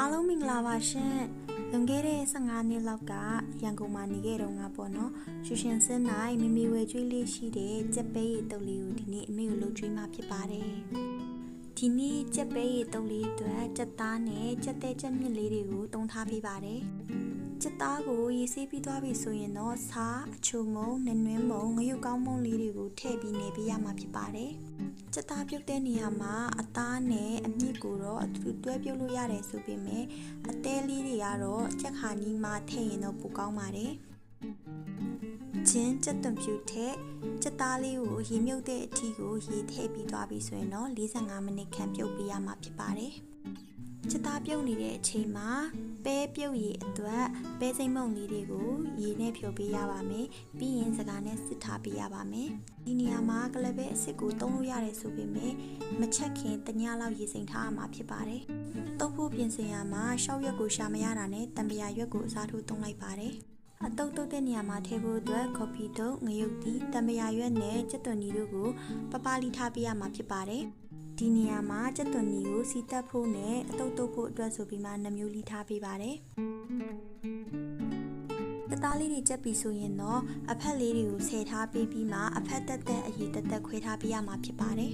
အားလုံးမင်္ဂလာပါရှင်လွန်ခဲ့တဲ့15နှစ်လောက်ကရန်ကုန်မှာနေခဲ့တော့ငါပေါ့နော်ရှူရှင်စင်းနိုင်မိမိဝယ်ကျွေးလေးရှိတဲ့ကြက်ပဲရည်တုပ်လေးကိုဒီနေ့အမေကိုလှုပ်ကျွေးမှဖြစ်ပါတယ်ဒီနေ့ကြက်ပဲရည်တုပ်လေးအတွက်ကြက်သားနဲ့ကြက်တဲ့ကြက်မြစ်လေးတွေကိုတုံးထားပေးပါတယ် ကြက်သားကိုရေးဆေးပြီးသွားပြီဆိုရင်တော့ဆားအချုံမုံနွနွင်းမုံငရုတ်ကောင်းမုံလေးတွေကိုထည့်ပြီးနေပေးရမှာဖြစ်ပါတယ်ကြက်သားပြုတ်တဲ့နေရာမှာအသားနဲ့အမြစ်ကိုတော့အတူတူတွဲပြုတ်လို့ရတယ်ဆိုပေမဲ့အသေးလေးတွေကတော့ကြက်ခါနီးမှထည့်ရင်တော့ပိုကောင်းပါတယ်ချင်းကြက်သွန်ဖြူထည့်ကြက်သားလေးကိုရေမြုပ်တဲ့အထီကိုရေထည့်ပြီးသွားပြီဆိုရင်တော့45မိနစ်ခန့်ပြုတ်ပေးရမှာဖြစ်ပါတယ်ကြက်သားပြုတ်နေတဲ့အချိန်မှာ ပဲပြုတ်ရည်အတွက်ပဲစိမ့်မုံလေးတွေကိုရေနဲ့ဖြောပေးရပါမယ်ပြီးရင်စကားနဲ့စစ်ထားပေးရပါမယ်ဒီနေရာမှာကလပဲအစ်စ်ကိုတုံးလို့ရတယ်ဆိုပေမဲ့မချက်ခင်တညလောက်ရေစိမ်ထားရမှာဖြစ်ပါတယ်တုပ်ဖို့ပြင်ဆင်ရမှာရှောက်ရွက်ကိုရှာမရတာနဲ့တံပရာရွက်ကိုအစားထိုးတုံးလိုက်ပါတယ်အတုပ်တုပ်တဲ့နေရာမှာထည့်ဖို့အတွက်ကော်ဖီတုပ်ငရုတ်တီတံပရာရွက်နဲ့ကြက်သွန်နီတို့ကိုပပလီထားပေးရမှာဖြစ်ပါတယ် ဒီနေရာမှာကြက်သွန်နီကိုစီတက်ဖို့နဲ့အတုပ်တုပ်ဖို့အတွက်ဆိုပြီးမှနှမျိုးလီထားပေးပါတယ်တသားလေးတွေချက်ပြီးဆိုရင်တော့အဖက်လေးတွေကိုဆယ်ထားပေးပြီးမှအဖက်တက်တက်အရေးတက်တက်ခွဲထားပေးရမှာဖြစ်ပါတယ်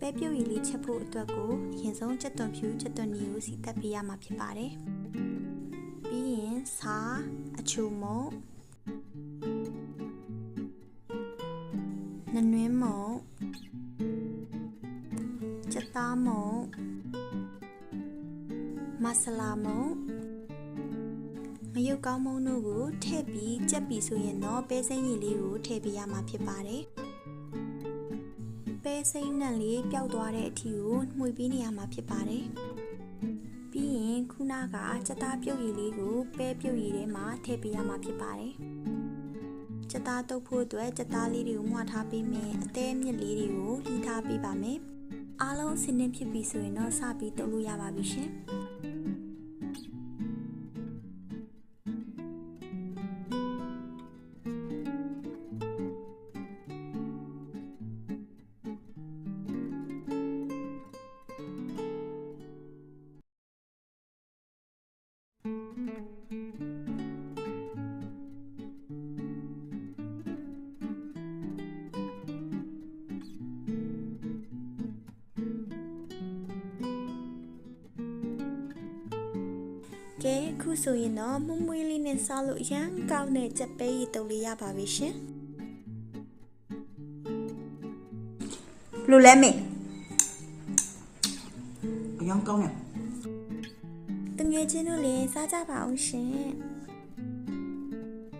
ပဲပြုတ်ရည်လေးချက်ဖို့အတွက်ကိုအရင်ဆုံးချက်သွန်ဖြူချက်သွန်နီကိုစီတက်ပေးရမှာဖြစ်ပါတယ်ပြီးရင်ဆာအချူမုံ နနွင်းမုံချက်သားမုံမဆလာမုံငရုတ်ကောင်းမုံတို့ကိုထည့်ပြီးကြက်ပြီးဆိုရင်တော့ပဲစိမ့်ရည်လေးကိုထည့်ပေးရမှာဖြစ်ပါတယ်ပဲစိမ့်နဲ့လေးပျောက်သွားတဲ့အထီကိုမှွေပေးနေရမှာဖြစ်ပါတယ်ပြီးရင်ခုနကစက်သားပြုတ်ရည်လေးကိုပဲပြုတ်ရည်ထဲမှာထည့်ပေးရမှာဖြစ်ပါတယ် စက်သားတုပ်ဖို့အတွက်စက်သားလေးတွေကိုမှွာထားပေးမယ်အသေးမြစ်လေးတွေကိုလှီးထားပေးပါမယ်အားလုံးစင်းနေဖြစ်ပြီဆိုရင်တော့စပြီးတုပ်လို့ရပါပြီရှင် ကဲအခုဆိုရင်တော့မွမွေးလေးနဲ့စားလို့ရမ်းကောင်းတဲ့ကြက်ပဲရည်တုပ်လေးရပါပြီရှင်လူလဲမေအယောင်ကောင်းတယ်တငယ်ချင်းတို့လည်းစားကြပါအောင်ရှင်